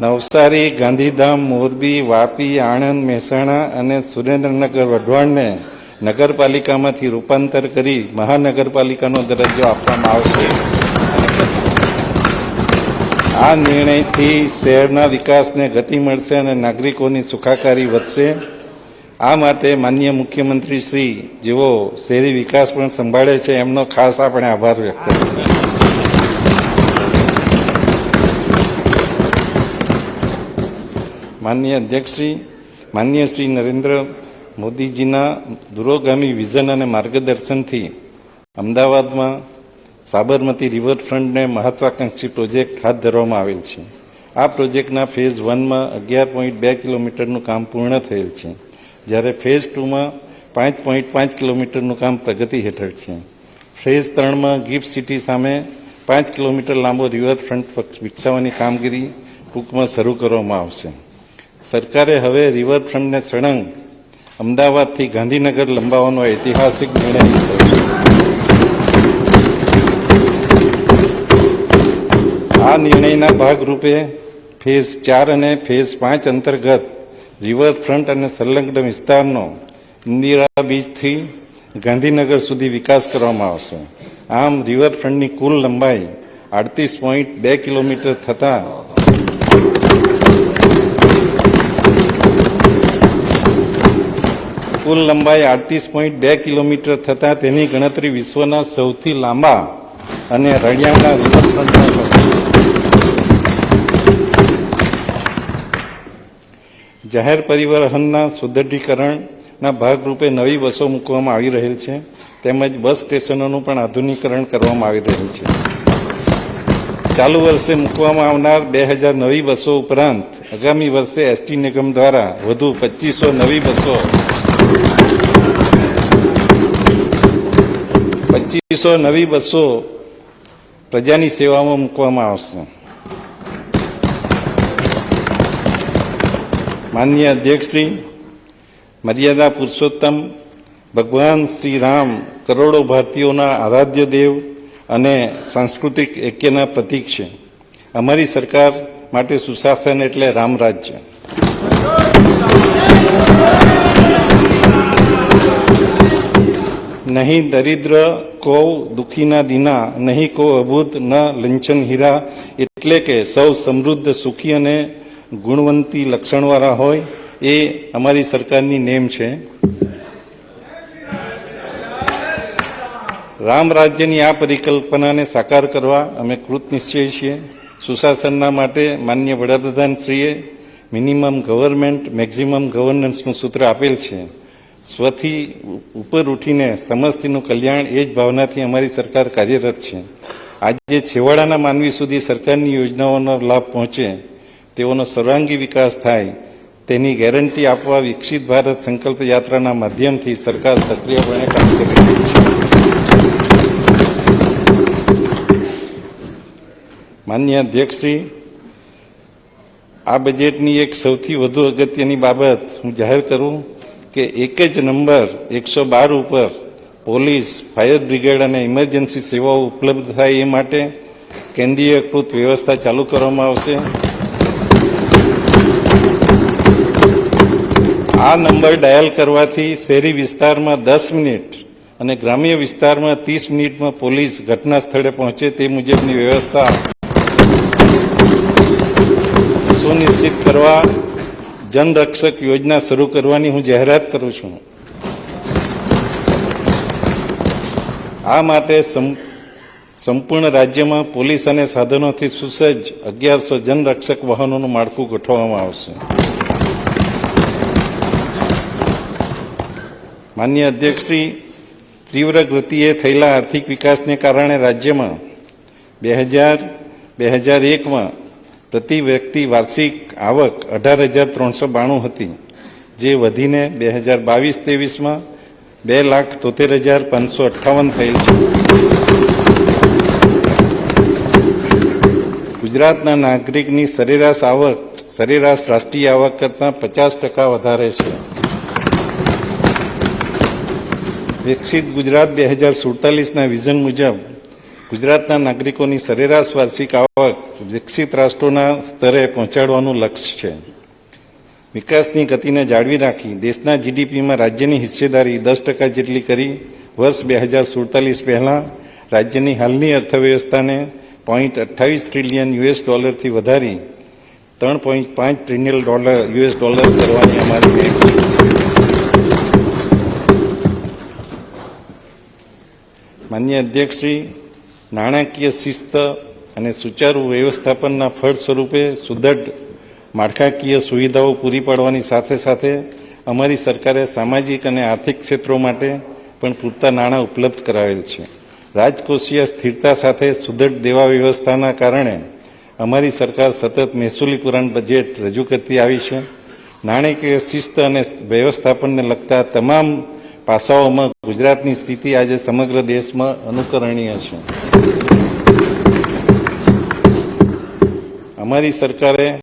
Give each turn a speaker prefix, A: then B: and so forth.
A: નવસારી, ગાંધીધામ, મોરબી, વાપી, આણંદ, મહેસાણા અને સુરેન્દ્રનગર વઢવાણને નગરપાલિકામાંથી રૂપાંતર કરી મહાનગરપાલિકાનો દરજ્જો આપવામાં આવશે. આ નિર્ણયથી શહેરના વિકાસને ગતિ મળશે અને નાગરિકોની સુખાકારી વધશે. આ માટે માન્ય મુખ્યમંત્રી શ્રી જેઓ શહેરી વિકાસ પણ સંભાળે છે, એમનો ખાસ આપણે આભાર વ્યક્ત કરીએ. માનનીય અધ્યક્ષશ્રી, માનનીય શ્રી નરેન્દ્ર મોદીજીના દૂરોગામી વિઝન અને માર્ગદર્શનથી અમદાવાદમાં સાબરમતી રિવરફ્રન્ટને મહત્વાકાંક્ષી પ્રોજેક્ટ હાથ ધરવામાં આવેલ છે. આ પ્રોજેક્ટના ફેઝ વનમાં અગિયાર પોઈન્ટ બે કિલોમીટરનું કામ પૂર્ણ થયેલ છે, જ્યારે ફેઝ ટુમાં પાંચ પોઈન્ટ પાંચ કિલોમીટરનું કામ પ્રગતિ હેઠળ છે. ફેઝ ત્રણમાં ગિફ્ટ સિટી સામે પાંચ કિલોમીટર લાંબો રિવરફ્રન્ટ વિકસાવવાની કામગીરી ટૂંકમાં શરૂ કરવામાં આવશે. સરકારે હવે રિવરફ્રન્ટને સળંગ અમદાવાદથી ગાંધીનગર લંબાવવાનો ઐતિહાસિક નિર્ણય લીધો. આ નિર્ણયના ભાગરૂપે ફેઝ ચાર અને ફેઝ પાંચ અંતર્ગત રિવરફ્રન્ટ અને સંલગ્ન વિસ્તારનો ઇન્દિરા બીચથી ગાંધીનગર સુધી વિકાસ કરવામાં આવશે. આમ રિવરફ્રન્ટની કુલ લંબાઈ આડત્રીસ પોઈન્ટ બે કિલોમીટર થતાં કુલ લંબાઈ આડત્રીસ પોઈન્ટ બે કિલોમીટર થતાં તેની ગણતરી વિશ્વના સૌથી લાંબા અને રળિયામણા જાહેર પરિવહનના સુદ્રઢીકરણના ભાગરૂપે નવી બસો મૂકવામાં આવી રહેલ છે. તેમજ બસ સ્ટેશનોનું પણ આધુનિકરણ કરવામાં આવી રહ્યું છે. ચાલુ વર્ષે મૂકવામાં આવનાર બે હજાર નવી બસો ઉપરાંત આગામી વર્ષે એસટી નિગમ દ્વારા વધુ પચીસો નવી બસો પચીસો નવી બસો પ્રજાની સેવામાં મૂકવામાં આવશે. માનનીય અધ્યક્ષશ્રી, મર્યાદા પુરુષોત્તમ, ભગવાન શ્રી રામ, કરોડો ભારતીયોના આરાધ્ય દેવ અને સાંસ્કૃતિક ઐક્યના પ્રતીક છે. અમારી સરકાર માટે સુશાસન એટલે રામ રાજ્ય. નહીં દરિદ્ર કૌ દુઃખીના દીના, નહીં કો અભૂત, ન લંચન હીરા, એટલે કે સૌ સમૃદ્ધ, સુખી અને ગુણવંતી લક્ષણવાળા હોય, એ અમારી સરકારની નેમ છે. રામ રાજ્યની આ પરિકલ્પનાને સાકાર કરવા અમે કૃત નિશ્ચય છીએ. સુશાસનના માટે માન્ય વડાપ્રધાનશ્રીએ મિનિમમ ગવર્મેન્ટ, મેક્ઝિમમ ગવર્નન્સનું સૂત્ર આપેલ છે. સ્વથી ઉપર ઉઠીને સમસ્તીનું કલ્યાણ એ જ ભાવનાથી અમારી સરકાર કાર્યરત છે. આજે છેવાડાના માનવી સુધી સરકારની યોજનાઓનો લાભ પહોંચે, તેઓનો સર્વાંગી વિકાસ થાય, તેની ગેરંટી આપવા વિકસિત ભારત સંકલ્પ યાત્રાના માધ્યમથી સરકાર સક્રિયપણે કામ કરી રહી છે. માન્ય અધ્યક્ષશ્રી, આ બજેટની એક સૌથી વધુ અગત્યની બાબત હું જાહેર કરું કે એક જ નંબર એકસો બાર ઉપર પોલીસ, ફાયર બ્રિગેડ અને ઇમરજન્સી સેવાઓ ઉપલબ્ધ થાય એ માટે કેન્દ્રીયકૃત વ્યવસ્થા ચાલુ કરવામાં આવશે. આ નંબર ડાયલ કરવાથી શહેરી વિસ્તારમાં દસ મિનિટ અને ગ્રામ્ય વિસ્તારમાં ત્રીસ મિનિટમાં પોલીસ ઘટના સ્થળે પહોંચે તે મુજબની વ્યવસ્થા સુનિશ્ચિત કરવા જનરક્ષક યોજના શરૂ કરવાની હું જાહેરાત કરું છું. આ માટે સંપૂર્ણ રાજ્યમાં પોલીસ અને સાધનોથી સુસજ્જ અગિયારસો જનરક્ષક વાહનોનું માળખું ગોઠવવામાં આવશે. માન્ય અધ્યક્ષશ્રી, તીવ્ર ગતિએ થયેલા આર્થિક વિકાસને કારણે રાજ્યમાં બે હજાર બે હજાર એકમાં પ્રતિ વ્યક્તિ વાર્ષિક આવક અઢાર હજાર ત્રણસો બાણું હતી, જે વધીને બે હજાર બાવીસ ત્રેવીસમાં બે લાખ તોતેર હજાર પાંચસો અઠ્ઠાવન થયેલ છે. ગુજરાતના નાગરિકની સરેરાશ આવક, સરેરાશ રાષ્ટ્રીય આવક કરતાં પચાસ ટકા વધારે છે. વિકસિત ગુજરાત બે હજાર સુડતાલીસના વિઝન મુજબ ગુજરાતના નાગરિકોની સરેરાશ વાર્ષિક આવક વિકસિત રાષ્ટ્રોના સ્તરે પહોંચાડવાનું લક્ષ્ય છે. વિકાસની ગતિને જાળવી રાખી દેશના જીડીપીમાં રાજ્યની હિસ્સેદારી દસ ટકા જેટલી કરી વર્ષ બે હજાર સુડતાલીસ પહેલાં રાજ્યની હાલની અર્થવ્યવસ્થાને પોઈન્ટ અઠ્ઠાવીસ ટ્રિલિયન યુએસ ડોલરથી વધારી ત્રણ પોઈન્ટ પાંચ ટ્રિલિયન ડોલર યુએસ ડોલર કરવાની અમારી માન્ય અધ્યક્ષશ્રી નાણાકીય શિસ્ત અને સુચારુ વ્યવસ્થાપનના ફળ સ્વરૂપે સુદૃઢ માળખાકીય સુવિધાઓ પૂરી પાડવાની સાથે સાથે અમારી સરકારે સામાજિક અને આર્થિક ક્ષેત્રો માટે પણ પૂરતા નાણાં ઉપલબ્ધ કરાવેલ છે. રાજકોષીય સ્થિરતા સાથે સુદ્રઢ દેવા વ્યવસ્થાના કારણે અમારી સરકાર સતત મહેસૂલી પુરાણ બજેટ રજૂ કરતી આવી છે. નાણાકીય શિસ્ત અને વ્યવસ્થાપનને લગતા તમામ પાસાઓમાં ગુજરાતની સ્થિતિ આજે સમગ્ર દેશમાં અનુકરણીય છે. અમારી સરકારે